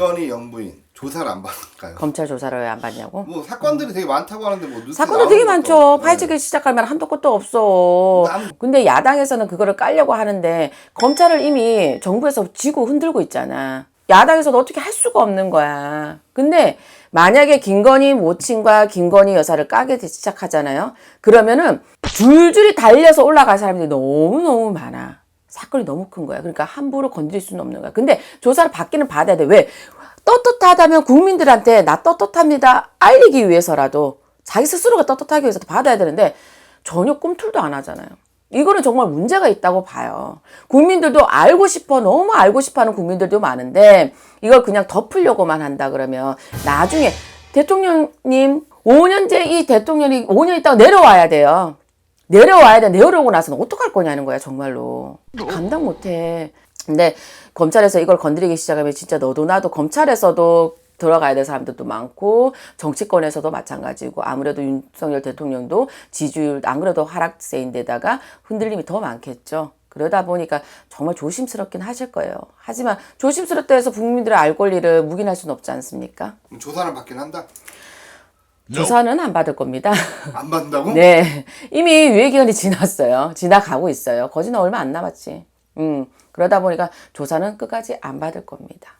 김건희 영부인 조사를 안 받을까요? 검찰 조사를 왜 안 받냐고? 뭐 사건들이 되게 많다고 하는데 뭐 뉴스에 사건도 되게 많죠. 파헤치기 시작하면 한도 끝도 없어. 남- 근데 야당에서는 그거를 깔려고 하는데 검찰을 이미 정부에서 쥐고 흔들고 있잖아. 야당에서도 어떻게 할 수가 없는 거야. 근데 만약에 김건희 모친과 김건희 여사를 까게 시작하잖아요. 그러면은 줄줄이 달려서 올라갈 사람들이 너무너무 많아. 사건이 너무 큰 거야. 그러니까 함부로 건드릴 수는 없는 거야. 근데 조사를 받기는 받아야 돼. 왜? 떳떳하다면 국민들한테 나 떳떳합니다. 알리기 위해서라도 자기 스스로가 떳떳하기 위해서 받아야 되는데 전혀 꿈틀도 안 하잖아요. 이거는 정말 문제가 있다고 봐요. 국민들도 알고 싶어, 너무 알고 싶어 하는 국민들도 많은데 이걸 그냥 덮으려고만 한다 그러면 나중에 대통령님 5년째 이 대통령이 5년 있다가 내려와야 돼요. 내려와야 돼. 내려오고 나서는 어떡할 거냐는 거야, 정말로. 감당 못 해. 근데 검찰에서 이걸 건드리기 시작하면 진짜 너도 나도 검찰에서도 들어가야 될 사람들도 많고 정치권에서도 마찬가지고 아무래도 윤석열 대통령도 지지율 안 그래도 하락세인데다가 흔들림이 더 많겠죠. 그러다 보니까 정말 조심스럽긴 하실 거예요. 하지만 조심스럽다 해서 국민들의 알 권리를 묵인할 수는 없지 않습니까? 조사를 받긴 한다. 조사는 안 받을 겁니다. 안 받는다고? 네. 이미 유예기간이 지났어요. 지나가고 있어요. 거지는 얼마 안 남았지. 음, 그러다 보니까 조사는 끝까지 안 받을 겁니다.